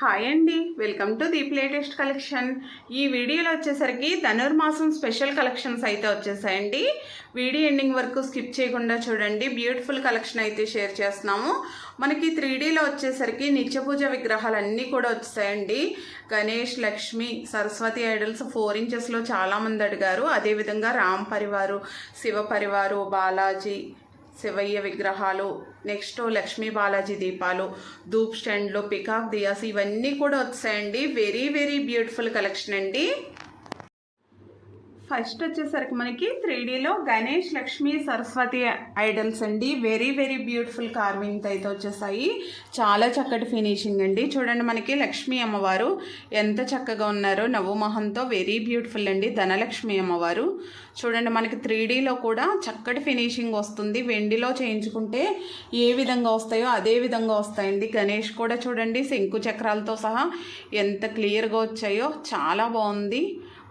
Hi అండి. Welcome to Deep latest collection. ఈ వీడియోలో వచ్చేసరికి ధనుర్మాసం స్పెషల్ కలెక్షన్స్ అయితే వచ్చేసాయండి. వీడియో ఎండింగ్ వరకు స్కిప్ చేయకుండా చూడండి. బ్యూటిఫుల్ కలెక్షన్ అయితే షేర్ చేస్తున్నాము. మనకి త్రీ డీలో వచ్చేసరికి నిత్యపూజ విగ్రహాలు అన్నీ కూడా వచ్చాయండి గణేష్ లక్ష్మి సరస్వతి ఐడల్స్ ఫోర్ ఇంచెస్లో చాలామంది అడిగారు. అదేవిధంగా రామ్ పరివారు శివ పరివారు బాలాజీ శివయ్య విగ్రహాలు నెక్స్ట్ లక్ష్మీ బాలాజీ దీపాలు ధూప్ స్టాండ్లు పికాక్ దియాస్ ఇవన్నీ కూడా వచ్చాయండి. వెరీ వెరీ బ్యూటిఫుల్ కలెక్షన్ అండి. ఫస్ట్ వచ్చేసరికి మనకి త్రీ డీలో గణేష్ లక్ష్మి సరస్వతి ఐడల్స్ అండి. వెరీ వెరీ బ్యూటిఫుల్ కార్వింగ్ అయితే వచ్చేసాయి. చాలా చక్కటి ఫినిషింగ్ అండి. చూడండి మనకి లక్ష్మీ అమ్మవారు ఎంత చక్కగా ఉన్నారో నవ్వుమొహంతో వెరీ బ్యూటిఫుల్ అండి. ధనలక్ష్మి అమ్మవారు. చూడండి మనకి త్రీ డీలో కూడా చక్కటి ఫినిషింగ్ వస్తుంది. వెండిలో చేయించుకుంటే ఏ విధంగా వస్తాయో అదే విధంగా వస్తాయండి. గణేష్ కూడా చూడండి శంకు చక్రాలతో సహా ఎంత క్లియర్గా వచ్చాయో చాలా బాగుంది.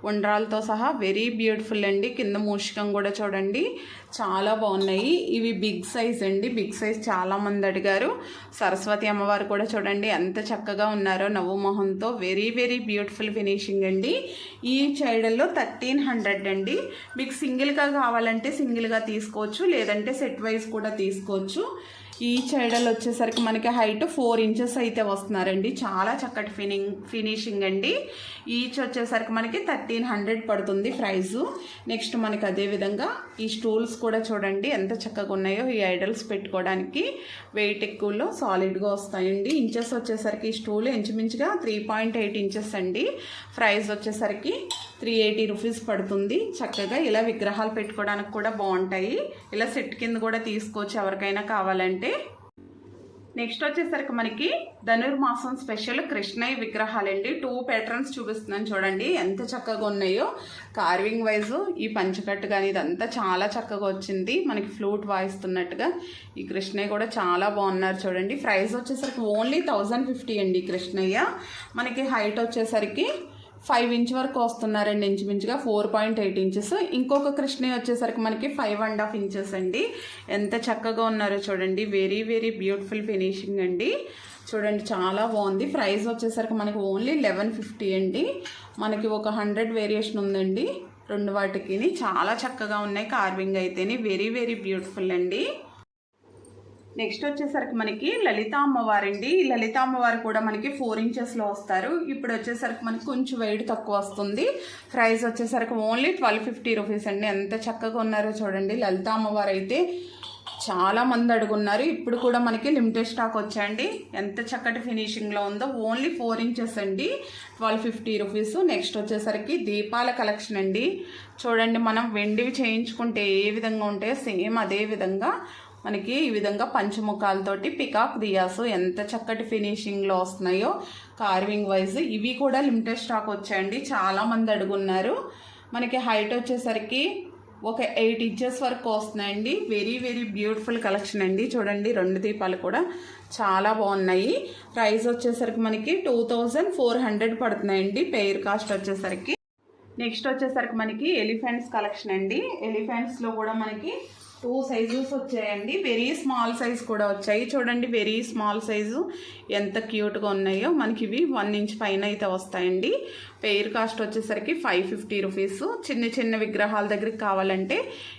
ఉండ్రాలతో సహా వెరీ బ్యూటిఫుల్ అండి. కింద మూషికం కూడా చూడండి. చాలా బాగున్నాయి. ఇవి బిగ్ సైజ్ అండి. బిగ్ సైజ్ చాలా మంది అడిగారు. సరస్వతి అమ్మవారు కూడా చూడండి. ఎంత చక్కగా ఉన్నారో నవ్వు మొహంతో. వెరీ వెరీ బ్యూటిఫుల్ ఫినిషింగ్ అండి. ఈ చైడల్లో థర్టీన్ హండ్రెడ్ అండి. మీకు సింగిల్గా కావాలంటే సింగిల్గా తీసుకోవచ్చు. లేదంటే సెట్ వైజ్ కూడా తీసుకోవచ్చు. ఈ చైడల్ వచ్చేసరికి మనకి హైట్ ఫోర్ ఇంచెస్ అయితే వస్తున్నారండి. చాలా చక్కటి ఫినింగ్ ఫినిషింగ్ అండి. ఈచ్ వచ్చేసరికి మనకి థర్టీన్ హండ్రెడ్ పడుతుంది ప్రైజు నెక్స్ట్ మనకి అదేవిధంగా ఈ స్టూల్స్ కూడా చూడండి ఎంత చక్కగా ఉన్నాయో ఈ ఐడల్స్ పెట్టుకోవడానికి. వెయిట్ ఎక్కువలో సాలిడ్గా వస్తాయండి. ఇంచెస్ వచ్చేసరికి ఈ స్టూల్ ఇంచుమించుగా త్రీ పాయింట్ ఎయిట్ ఇంచెస్ అండి. ప్రైస్ వచ్చేసరికి త్రీ ఎయిటీ రూపీస్ పడుతుంది. చక్కగా ఇలా విగ్రహాలు పెట్టుకోవడానికి కూడా బాగుంటాయి. ఇలా సెట్ కింద కూడా తీసుకోవచ్చు ఎవరికైనా కావాలంటే నెక్స్ట్ వచ్చేసరికి మనకి ధనుర్మాసం స్పెషల్ కృష్ణయ్య విగ్రహాలండి. టూ ప్యాటర్న్స్ చూపిస్తున్నాను చూడండి. ఎంత చక్కగా ఉన్నాయో. కార్వింగ్ వైజ్ ఈ పంచకట్టు కానీ ఇదంతా చాలా చక్కగా వచ్చింది. మనకి ఫ్లూట్ వాయిస్తున్నట్టుగా. ఈ కృష్ణయ్య కూడా చాలా బాగున్నారు చూడండి. ప్రైస్ వచ్చేసరికి ఓన్లీ థౌజండ్ ఫిఫ్టీ అండి కృష్ణయ్య. మనకి హైట్ వచ్చేసరికి ఫైవ్ ఇంచ్ వరకు వస్తున్నారండి ఇంచుమించుగా ఫోర్ పాయింట్ ఎయిట్ ఇంచెస్. ఇంకొక కృష్ణ వచ్చేసరికి మనకి ఫైవ్ అండ్ హాఫ్ ఇంచెస్ అండి. ఎంత చక్కగా ఉన్నారో చూడండి. వెరీ వెరీ బ్యూటిఫుల్ ఫినిషింగ్ అండి. చూడండి చాలా బాగుంది. ప్రైస్ వచ్చేసరికి మనకి ఓన్లీ లెవెన్ ఫిఫ్టీ అండి. మనకి ఒక హండ్రెడ్ వేరియేషన్ ఉందండి. రెండు వాటికి చాలా చక్కగా ఉన్నాయి. కార్వింగ్ అయితేనే వెరీ వెరీ బ్యూటిఫుల్ అండి. నెక్స్ట్ వచ్చేసరికి మనకి లలిత అమ్మవారండి. ఈ లలిత అమ్మవారు కూడా మనకి ఫోర్ ఇంచెస్లో వస్తారు. ఇప్పుడు వచ్చేసరికి మనకి కొంచెం వెయిట్ తక్కువ వస్తుంది. ప్రైస్ వచ్చేసరికి ఓన్లీ ట్వెల్వ్ ఫిఫ్టీ రూపీస్ అండి. ఎంత చక్కగా ఉన్నారో చూడండి. లలిత అమ్మవారు అయితే చాలా మంది అడుగున్నారు. ఇప్పుడు కూడా మనకి లిమిటెడ్ స్టాక్ వచ్చాయండి. ఎంత చక్కటి ఫినిషింగ్లో ఉందో ఓన్లీ ఫోర్ ఇంచెస్ అండి. ట్వెల్వ్ ఫిఫ్టీ రూపీస్ నెక్స్ట్ వచ్చేసరికి దీపాల కలెక్షన్ అండి. చూడండి మనం వెండివి చేయించుకుంటే ఏ విధంగా ఉంటాయో సేమ్ అదే విధంగా మనకి ఈ విధంగా పంచముఖాలతోటి పికాక్ దియాసు ఎంత చక్కటి ఫినిషింగ్లో వస్తున్నాయో కార్వింగ్ వైజ్ ఇవి కూడా లిమిటెడ్ స్టాక్ వచ్చాయండి. చాలామంది అడుగున్నారు. మనకి హైట్ వచ్చేసరికి ఒక ఎయిట్ ఇంచెస్ వరకు వస్తున్నాయండి. వెరీ వెరీ బ్యూటిఫుల్ కలెక్షన్ అండి. చూడండి రెండు దీపాలు కూడా చాలా బాగున్నాయి. ప్రైస్ వచ్చేసరికి మనకి టూ థౌజండ్ ఫోర్ హండ్రెడ్ పడుతున్నాయండి. పెయిర్ కాస్ట్ వచ్చేసరికి. నెక్స్ట్ వచ్చేసరికి మనకి ఎలిఫెంట్స్ కలెక్షన్ అండి. ఎలిఫెంట్స్లో కూడా మనకి టూ సైజెస్ వచ్చాయండి. వెరీ స్మాల్ సైజ్ కూడా వచ్చాయి. చూడండి వెరీ స్మాల్ సైజు. ఎంత క్యూట్గా ఉన్నాయో. మనకి ఇవి వన్ ఇంచ్ పైన అయితే వస్తాయండి. పెయిర్ కాస్ట్ వచ్చేసరికి ఫైవ్ ఫిఫ్టీ రూపీస్. చిన్న చిన్న విగ్రహాల దగ్గరికి కావాలంటే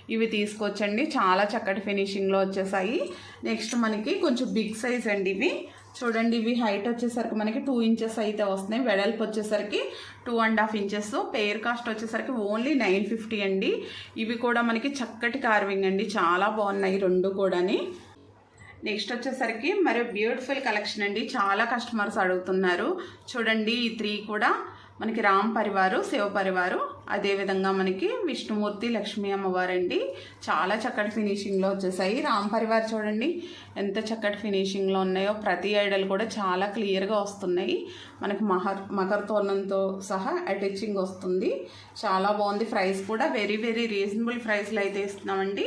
ఇవి తీసుకోవచ్చండి చాలా చక్కటి ఫినిషింగ్లో వచ్చేసాయి. నెక్స్ట్ మనకి కొంచెం బిగ్ సైజ్ అండి ఇవి. చూడండి ఇవి హైట్ వచ్చేసరికి మనకి టూ ఇంచెస్ అయితే వస్తున్నాయి. వెడల్పు వచ్చేసరికి two and half inches pair cost వచ్చేసరికి ఓన్లీ నైన్ ఫిఫ్టీ అండి. ఇవి కూడా మనకి చక్కటి కార్వింగ్ అండి. చాలా బాగున్నాయి రెండు కూడాని. నెక్స్ట్ వచ్చేసరికి మరి బ్యూటిఫుల్ కలెక్షన్ అండి. చాలా కస్టమర్స్ అడుగుతున్నారు. చూడండి ఈ త్రీ కూడా మనకి రామ్ పరివారు శివ పరివారు. అదేవిధంగా మనకి విష్ణుమూర్తి లక్ష్మీ అమ్మవారు అండి చాలా చక్కటి ఫినిషింగ్లో వచ్చేసాయి. రామ్ పరివార్ చూడండి ఎంత చక్కటి ఫినిషింగ్లో ఉన్నాయో. ప్రతి ఐడల్ కూడా చాలా క్లియర్గా వస్తున్నాయి. మనకి మహర్ మకర తోరణంతో సహా అటాచింగ్ వస్తుంది. చాలా బాగుంది. ప్రైస్ కూడా వెరీ వెరీ రీజనబుల్ ప్రైస్లో అయితే ఇస్తున్నామండి.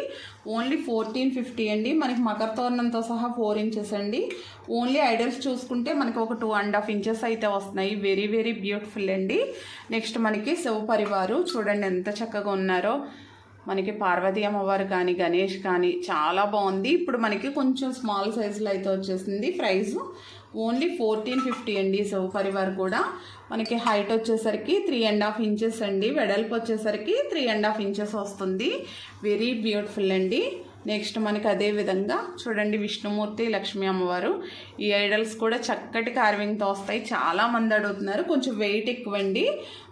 ఓన్లీ ఫోర్టీన్ ఫిఫ్టీ అండి. మనకి మకర తోరణంతో సహా ఫోర్ ఇంచెస్ అండి. ఓన్లీ ఐడల్స్ చూసుకుంటే మనకి ఒక టూ అండ్ హాఫ్ ఇంచెస్ అయితే వస్తున్నాయి. వెరీ వెరీ బ్యూటిఫుల్ అండి. నెక్స్ట్ మనకి శివ ఉన్నారు. చూడండి ఎంత చక్కగా ఉన్నారో. మనకి పార్వతీ అమ్మవారు కానీ గణేష్ కానీ చాలా బాగుంది. ఇప్పుడు మనకి కొంచెం స్మాల్ సైజులో అయితే వచ్చేసింది ప్రైస్. ఓన్లీ ఫోర్టీన్ ఫిఫ్టీ అండి సో వారు కూడా. మనకి హైట్ వచ్చేసరికి త్రీ అండ్ హాఫ్ ఇంచెస్ అండి. వెడల్పు వచ్చేసరికి త్రీ అండ్ హాఫ్ ఇంచెస్ వస్తుంది. వెరీ బ్యూటిఫుల్ అండి. నెక్స్ట్ మనకి అదే విధంగా చూడండి విష్ణుమూర్తి లక్ష్మీ అమ్మవారు. ఈ ఐడల్స్ కూడా చక్కటి కార్వింగ్తో వస్తాయి. చాలా మంది అడుగుతున్నారు. కొంచెం వెయిట్ ఎక్కువ అండి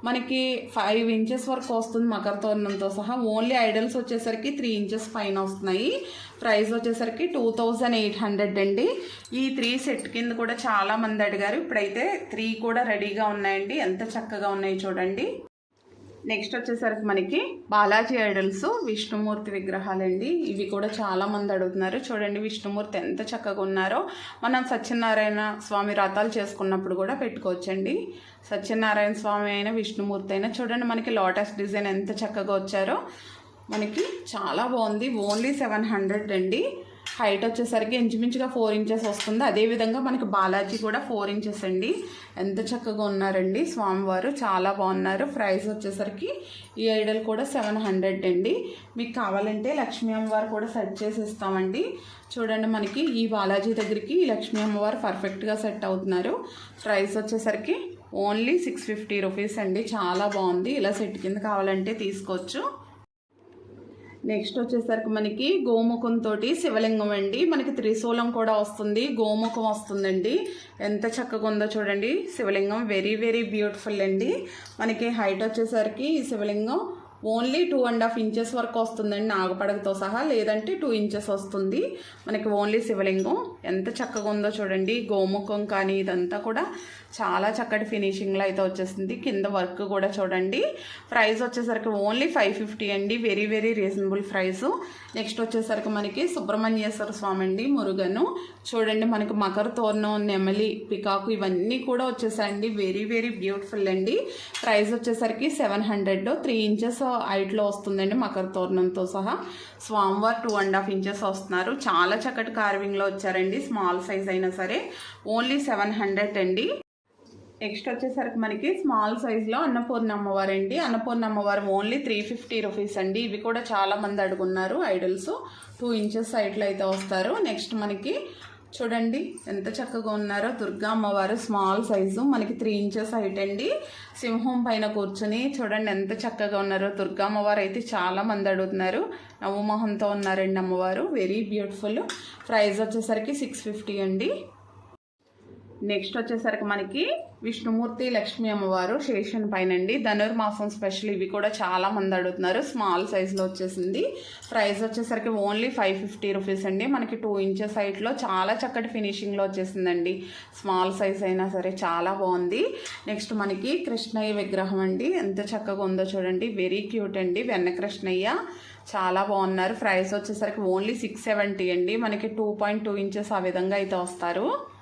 మనకి ఫైవ్ ఇంచెస్ వరకు వస్తుంది మకర తోరణంతో సహా. ఓన్లీ ఐడల్స్ వచ్చేసరికి త్రీ ఇంచెస్ పైన వస్తున్నాయి. ప్రైస్ వచ్చేసరికి టూ థౌజండ్ ఎయిట్ హండ్రెడ్ అండి. ఈ త్రీ సెట్ కింద కూడా చాలా మంది అడిగారు. ఇప్పుడైతే త్రీ కూడా రెడీగా ఉన్నాయండి. ఎంత చక్కగా ఉన్నాయి చూడండి. నెక్స్ట్ వచ్చేసరికి మనకి బాలాజీ ఐడల్స్ విష్ణుమూర్తి విగ్రహాలండి. ఇవి కూడా చాలా మంది అడుగుతున్నారు. చూడండి విష్ణుమూర్తి ఎంత చక్కగా ఉన్నారో. మనం సత్యనారాయణ స్వామి వ్రతాలు చేసుకున్నప్పుడు కూడా పెట్టుకోవచ్చండి. సత్యనారాయణ స్వామి అయినా విష్ణుమూర్తి అయినా చూడండి మనకి లోటస్ డిజైన్ ఎంత చక్కగా వచ్చారో. మనకి చాలా బాగుంది. ఓన్లీ సెవెన్ హండ్రెడ్ అండి. హైట్ వచ్చేసరికి ఇంచుమించుగా ఫోర్ ఇంచెస్ వస్తుంది. అదేవిధంగా మనకి బాలాజీ కూడా ఫోర్ ఇంచెస్ అండి. ఎంత చక్కగా ఉన్నారండి స్వామివారు. చాలా బాగున్నారు. ప్రైస్ వచ్చేసరికి ఈ ఐడల్ కూడా సెవెన్ హండ్రెడ్ అండి. మీకు కావాలంటే లక్ష్మీ అమ్మవారు కూడా సెట్ చేసి ఇస్తామండి. చూడండి మనకి ఈ బాలాజీ దగ్గరికి లక్ష్మీ అమ్మవారు పర్ఫెక్ట్గా సెట్ అవుతున్నారు. ప్రైస్ వచ్చేసరికి ఓన్లీ సిక్స్ ఫిఫ్టీ రూపీస్ అండి. చాలా బాగుంది. ఇలా సెట్ కింద కావాలంటే తీసుకోవచ్చు. నెక్స్ట్ వచ్చేసరికి మనకి గోముఖం తోటి శివలింగం అండి. మనకి త్రిశూలం కూడా వస్తుంది. గోముఖం వస్తుందండి. ఎంత చక్కగా ఉందో చూడండి. శివలింగం వెరీ వెరీ బ్యూటిఫుల్ అండి. మనకి హైట్ వచ్చేసరికి ఈ శివలింగం only two and half inches వరకు వస్తుందండి. నాగపడగతో సహా లేదంటే టూ ఇంచెస్ వస్తుంది. మనకి ఓన్లీ శివలింగం ఎంత చక్కగా ఉందో చూడండి. గోముఖం కానీ ఇదంతా కూడా చాలా చక్కటి ఫినిషింగ్లో అయితే వచ్చేసింది. కింద వర్క్ కూడా చూడండి. ప్రైస్ వచ్చేసరికి ఓన్లీ ఫైవ్ ఫిఫ్టీ అండి. Very very reasonable price next వచ్చేసరికి మనకి సుబ్రహ్మణ్యేశ్వర స్వామి అండి మురుగను. చూడండి మనకి మకర తోరణం నెమలి పికాకు ఇవన్నీ కూడా వచ్చేసాయండి. వెరీ వెరీ బ్యూటిఫుల్ అండి. ప్రైస్ వచ్చేసరికి సెవెన్ హండ్రెడ్ త్రీ ఇంచెస్ హైట్లో వస్తుందండి మకర తోరణంతో సహా. స్వామివారు టూ అండ్ హాఫ్ ఇంచెస్ వస్తున్నారు. చాలా చక్కటి కార్వింగ్లో వచ్చారండి. స్మాల్ సైజ్ అయినా సరే. ఓన్లీ సెవెన్ హండ్రెడ్ అండి. నెక్స్ట్ వచ్చేసరికి మనకి స్మాల్ సైజులో అన్నపూర్ణ అమ్మవారు అండి అన్నపూర్ణ అమ్మవారు ఓన్లీ త్రీ ఫిఫ్టీ రూపీస్ అండి. ఇవి కూడా చాలా మంది అడుగున్నారు ఐడల్స్ టూ ఇంచెస్ సైట్లో అయితే వస్తారు. నెక్స్ట్ మనకి చూడండి ఎంత చక్కగా ఉన్నారో. దుర్గా అమ్మవారు స్మాల్ సైజు మనకి త్రీ ఇంచెస్ హైట్ అండి. సింహం పైన కూర్చుని చూడండి ఎంత చక్కగా ఉన్నారో. దుర్గా అమ్మవారు అయితే చాలా మంది అడుగుతున్నారు. నవ్వుమోహంతో ఉన్నారండి అమ్మవారు. వెరీ బ్యూటిఫుల్ ప్రైస్ వచ్చేసరికి సిక్స్ ఫిఫ్టీ అండి. నెక్స్ట్ వచ్చేసరికి మనకి విష్ణుమూర్తి లక్ష్మీ అమ్మవారు శేషన్ పైన అండి ధనుర్మాసం స్పెషల్ ఇవి కూడా చాలా మంది అడుగుతున్నారు. స్మాల్ సైజులో వచ్చేసింది. ప్రైస్ వచ్చేసరికి ఓన్లీ ఫైవ్ ఫిఫ్టీ రూపీస్ అండి. మనకి టూ ఇంచెస్ హైట్లో చాలా చక్కటి ఫినిషింగ్లో వచ్చేసిందండి. స్మాల్ సైజ్ అయినా సరే చాలా బాగుంది. నెక్స్ట్ మనకి కృష్ణయ్య విగ్రహం అండి. ఎంత చక్కగా ఉందో చూడండి. వెరీ క్యూట్ అండి. వెన్న కృష్ణయ్య. చాలా బాగున్నారు. ప్రైస్ వచ్చేసరికి ఓన్లీ సిక్స్ సెవెంటీ అండి. మనకి టూ పాయింట్ టూ ఇంచెస్ ఆ విధంగా అయితే వస్తారు.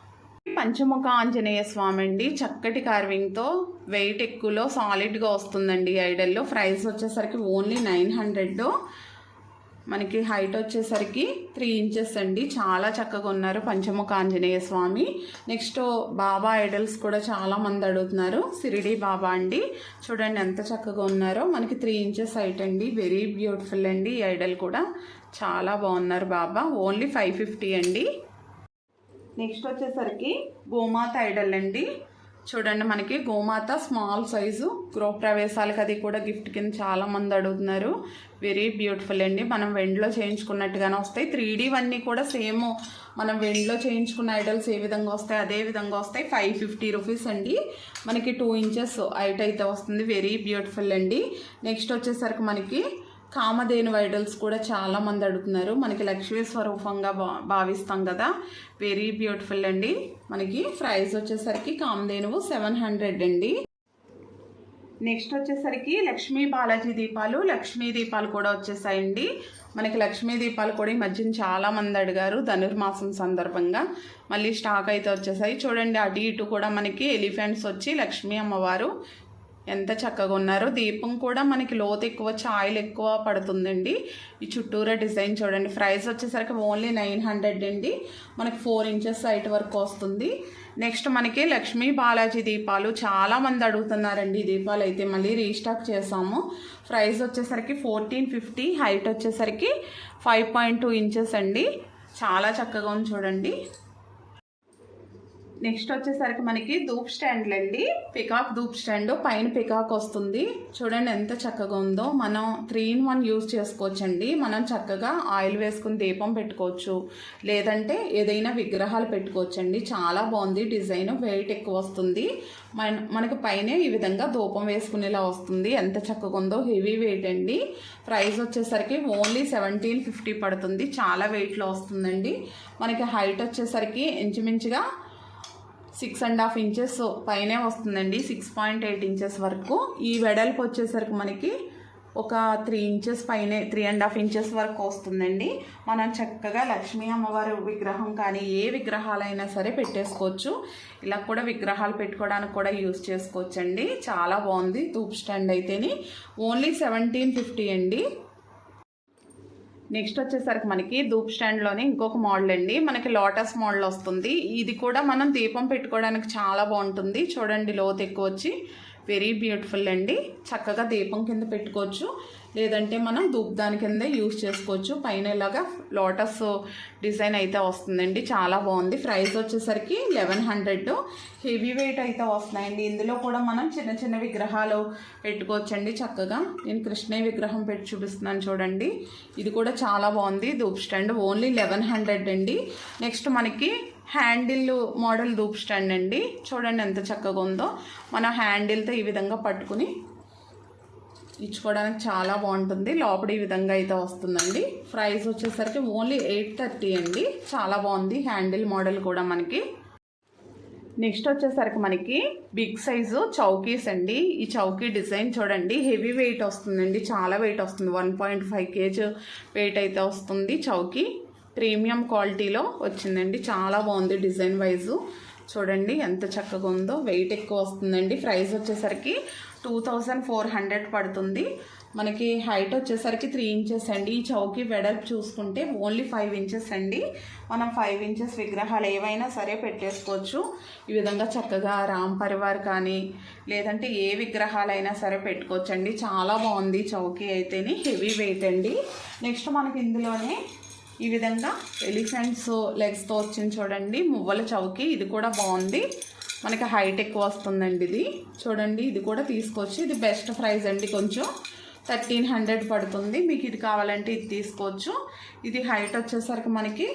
పంచముఖ ఆంజనేయ స్వామి అండి చక్కటి కార్వింగ్తో వెయిట్ ఎక్కువలో సాలిడ్గా వస్తుందండి ఈ ఐడల్లో ప్రైస్ వచ్చేసరికి ఓన్లీ నైన్ హండ్రెడ్ మనకి హైట్ వచ్చేసరికి త్రీ ఇంచెస్ అండి. చాలా చక్కగా ఉన్నారు పంచముఖ ఆంజనేయ స్వామి. నెక్స్ట్ బాబా ఐడల్స్ కూడా చాలా మంది అడుగుతున్నారు. సిరిడి బాబా అండి. చూడండి ఎంత చక్కగా ఉన్నారో. మనకి త్రీ ఇంచెస్ హైట్ అండి. వెరీ బ్యూటిఫుల్ అండి ఈ ఐడల్ కూడా. చాలా బాగున్నారు బాబా. ఓన్లీ ఫైవ్ ఫిఫ్టీ అండి. నెక్స్ట్ వచ్చేసరికి గోమాత ఐడల్ అండి. చూడండి మనకి గోమాత స్మాల్ సైజు గృహప్రవేశాలకు అది కూడా గిఫ్ట్ కింద చాలా మంది అడుగుతున్నారు. వెరీ బ్యూటిఫుల్ అండి. మనం వెండిలో చేయించుకున్నట్టుగానే వస్తాయి. త్రీ డీవన్నీ కూడా సేమ్ మనం వెండిలో చేయించుకున్న ఐడల్స్ ఏ విధంగా వస్తాయి అదే విధంగా వస్తాయి. ఫైవ్ ఫిఫ్టీ రూపీస్ అండి. మనకి టూ ఇంచెస్ హైట్ అయితే వస్తుంది. వెరీ బ్యూటిఫుల్ అండి. నెక్స్ట్ వచ్చేసరికి మనకి కామధేను ఐడల్స్ కూడా చాలా మంది అడుగుతున్నారు. మనకి లక్ష్మీ స్వరూపంగా భా భావిస్తాం కదా. వెరీ బ్యూటిఫుల్ అండి. మనకి ప్రైస్ వచ్చేసరికి కామధేనువు సెవెన్ హండ్రెడ్ అండి. నెక్స్ట్ వచ్చేసరికి లక్ష్మీ బాలాజీ దీపాలు లక్ష్మీ దీపాలు కూడా వచ్చేసాయండి. మనకి లక్ష్మీ దీపాలు కూడా ఈ మధ్యన చాలా మంది అడిగారు ధనుర్మాసం సందర్భంగా. మళ్ళీ స్టాక్ అయితే వచ్చేసాయి. చూడండి అటు ఇటు కూడా మనకి ఎలిఫెంట్స్ వచ్చి లక్ష్మీ అమ్మవారు ఎంత చక్కగా ఉన్నారో. దీపం కూడా మనకి లోతు ఎక్కువ ఛాయలు ఎక్కువ పడుతుందండి. ఈ చుట్టూరా డిజైన్ చూడండి. ప్రైస్ వచ్చేసరికి ఓన్లీ నైన్ హండ్రెడ్ అండి. మనకి ఫోర్ ఇంచెస్ హైట్ వరకు వస్తుంది. నెక్స్ట్ మనకి లక్ష్మీ బాలాజీ దీపాలు. చాలా మంది అడుగుతున్నారండి ఈ దీపాలు అయితే మళ్ళీ రీస్టాక్ చేసాము. ప్రైస్ వచ్చేసరికి ఫోర్టీన్ ఫిఫ్టీ హైట్ వచ్చేసరికి ఫైవ్ పాయింట్ టూ ఇంచెస్ అండి. చాలా చక్కగా ఉంది చూడండి. నెక్స్ట్ వచ్చేసరికి మనకి ధూప్ స్టాండ్లు అండి. పికాక్ ధూప్ స్టాండ్ పైన పికాక్ వస్తుంది. చూడండి ఎంత చక్కగా ఉందో. మనం త్రీ ఇన్ వన్ యూజ్ చేసుకోవచ్చండి. మనం చక్కగా ఆయిల్ వేసుకుని దీపం పెట్టుకోవచ్చు. లేదంటే ఏదైనా విగ్రహాలు పెట్టుకోవచ్చండి. చాలా బాగుంది. డిజైన్ వెయిట్ ఎక్కువ వస్తుంది. మన మనకు పైన ఈ విధంగా ధూపం వేసుకునేలా వస్తుంది. ఎంత చక్కగా ఉందో హెవీ వెయిట్ అండి. ప్రైస్ వచ్చేసరికి ఓన్లీ సెవెంటీన్ ఫిఫ్టీ పడుతుంది. చాలా వెయిట్లో వస్తుందండి. మనకి హైట్ వచ్చేసరికి ఇంచుమించుగా సిక్స్ అండ్ హాఫ్ ఇంచెస్ పైనే వస్తుందండి. సిక్స్ పాయింట్ ఎయిట్ ఇంచెస్ వరకు. ఈ వెడల్పు వచ్చేసరికి మనకి ఒక త్రీ ఇంచెస్ పైనే త్రీ అండ్ హాఫ్ ఇంచెస్ వరకు వస్తుందండి. మనం చక్కగా లక్ష్మీ అమ్మవారి విగ్రహం కానీ ఏ విగ్రహాలైనా సరే పెట్టేసుకోవచ్చు. ఇలా కూడా విగ్రహాలు పెట్టుకోవడానికి కూడా యూస్ చేసుకోవచ్చండి. చాలా బాగుంది. తూప్ స్టాండ్ అయితేని. ఓన్లీ సెవెంటీన్ ఫిఫ్టీ అండి. నెక్స్ట్ వచ్చేసరికి మనకి ధూప్ స్టాండ్లోనే ఇంకొక మోడల్ అండి. మనకి లోటస్ మోడల్ వస్తుంది. ఇది కూడా మనం దీపం పెట్టుకోవడానికి చాలా బాగుంటుంది. చూడండి లోతు ఎక్కువ వచ్చి. వెరీ బ్యూటిఫుల్ అండి. చక్కగా దీపం కింద పెట్టుకోవచ్చు. లేదంటే మనం ధూప్ దాని కింద యూస్ చేసుకోవచ్చు. పైన ఇలాగా లోటస్ డిజైన్ అయితే వస్తుందండి. చాలా బాగుంది. ప్రైస్ వచ్చేసరికి లెవెన్ హండ్రెడ్. హెవీ వెయిట్ అయితే వస్తున్నాయండి. ఇందులో కూడా మనం చిన్న చిన్న విగ్రహాలు పెట్టుకోవచ్చండి చక్కగా. నేను కృష్ణయ్య విగ్రహం పెట్టి చూపిస్తున్నాను చూడండి. ఇది కూడా చాలా బాగుంది. Dhoop stand only eleven hundred అండి. నెక్స్ట్ మనకి హ్యాండిల్ మోడల్ ధూప్ స్టాండ్ అండి. చూడండి ఎంత చక్కగా ఉందో. మనం హ్యాండిల్తో ఈ విధంగా పట్టుకుని ఇచ్చుకోవడానికి చాలా బాగుంటుంది. లోపల ఈ విధంగా అయితే వస్తుందండి. ప్రైస్ వచ్చేసరికి ఓన్లీ ఎయిట్ థర్టీ అండి. చాలా బాగుంది హ్యాండిల్ మోడల్ కూడా మనకి. నెక్స్ట్ వచ్చేసరికి మనకి బిగ్ సైజు చౌకీస్ అండి. ఈ చౌకీ డిజైన్ చూడండి. హెవీ వెయిట్ వస్తుందండి. చాలా వెయిట్ వస్తుంది. One point five KG weight అయితే వస్తుంది చౌకీ. ప్రీమియం క్వాలిటీలో వచ్చిందండి. చాలా బాగుంది డిజైన్ వైజు. చూడండి ఎంత చక్కగా ఉందో. వెయిట్ ఎక్కువ వస్తుందండి. ప్రైస్ వచ్చేసరికి టూ థౌజండ్ ఫోర్ హండ్రెడ్ పడుతుంది. మనకి హైట్ వచ్చేసరికి త్రీ ఇంచెస్ అండి. ఈ చౌకీ వెడల్పు చూసుకుంటే ఓన్లీ ఫైవ్ ఇంచెస్ అండి. మనం ఫైవ్ ఇంచెస్ విగ్రహాలు ఏవైనా సరే పెట్టేసుకోవచ్చు. ఈ విధంగా చక్కగా రామ్ పరివార్ కానీ లేదంటే ఏ విగ్రహాలైనా సరే పెట్టుకోవచ్చండి. చాలా బాగుంది చౌకీ అయితేనే. హెవీ వెయిట్ అండి. నెక్స్ట్ మనకి ఇందులోనే ఈ విధంగా ఎలిఫెంట్స్ లెగ్స్తో వచ్చింది చూడండి. మువ్వల చౌకి ఇది కూడా బాగుంది. మనకి హైట్ ఎక్కువ వస్తుందండి ఇది. చూడండి ఇది కూడా తీసుకోవచ్చు. ఇది బెస్ట్ ప్రైస్ అండి కొంచెం. థర్టీన్ హండ్రెడ్ పడుతుంది. మీకు ఇది కావాలంటే ఇది తీసుకోవచ్చు. ఇది హైట్ వచ్చేసరికి మనకి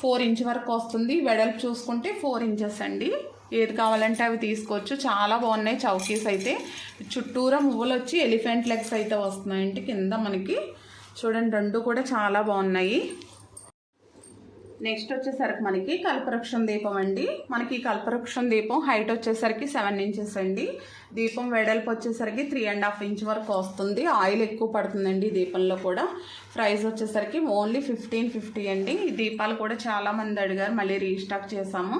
ఫోర్ ఇంచ్ వరకు వస్తుంది. వెడల్పు చూసుకుంటే ఫోర్ ఇంచెస్ అండి. ఏది కావాలంటే అవి తీసుకోవచ్చు. చాలా బాగున్నాయి చౌకీస్ అయితే. చుట్టూరా మువ్వలు వచ్చి ఎలిఫెంట్ లెగ్స్ అయితే వస్తున్నాయండి కింద మనకి చూడండి రెండు కూడా చాలా బాగున్నాయి. నెక్స్ట్ వచ్చేసరికి మనకి కల్పవృక్షం దీపం అండి. మనకి కల్పవృక్షం దీపం హైట్ వచ్చేసరికి సెవెన్ ఇంచెస్ అండి. దీపం వెడల్పు వచ్చేసరికి త్రీ అండ్ హాఫ్ ఇంచ్ వరకు వస్తుంది. ఆయిల్ ఎక్కువ పడుతుందండి దీపంలో కూడా. ప్రైస్ వచ్చేసరికి ఓన్లీ ఫిఫ్టీన్ ఫిఫ్టీ అండి. ఈ దీపాలు కూడా చాలామంది అడిగారు మళ్ళీ రీస్టాక్ చేసాము